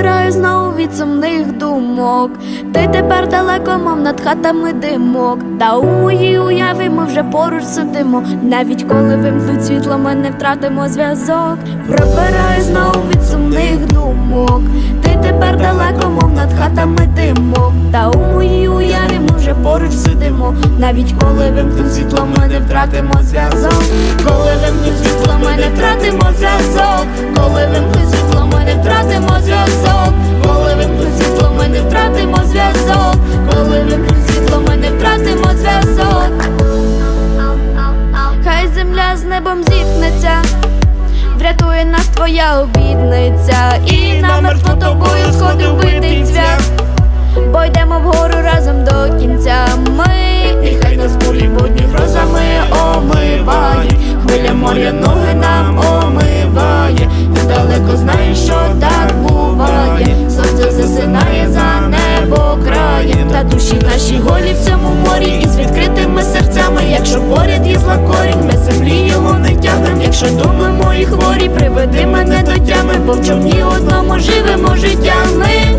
Прибираю знову від сумних думок. Ти тепер далеко, мов над хатами димок. Та у моїй уяві ми вже поруч сидимо. Навіть коли вимкнуть світло, ми не втратимо зв'язок. Прибираю знову від сумних думок. Ти тепер далеко, мов над хатами димок. Та у моїй уяві ми вже поруч сидимо. Навіть коли вимкнуть світло, ми не втратимо зв'язок. Небом зіткнеться. Врятує нас твоя обідниця, і намертво тобою сходив битий цвях. Бо йдемо вгору разом до кінця. Ми і хай нас бурі будні грозами омиває. Хвиля моря ноги нам омиває. Ти далеко знаєш, що так буває. Сонце засинає за небо краєм. Та душі наші голі в цьому морі. І з відкритими серцями, якщо поряд із лакорінь, ми землі його не тягнем, якщо думи мої хворі, приведи мене до тями, бо в човні одному живемо життями.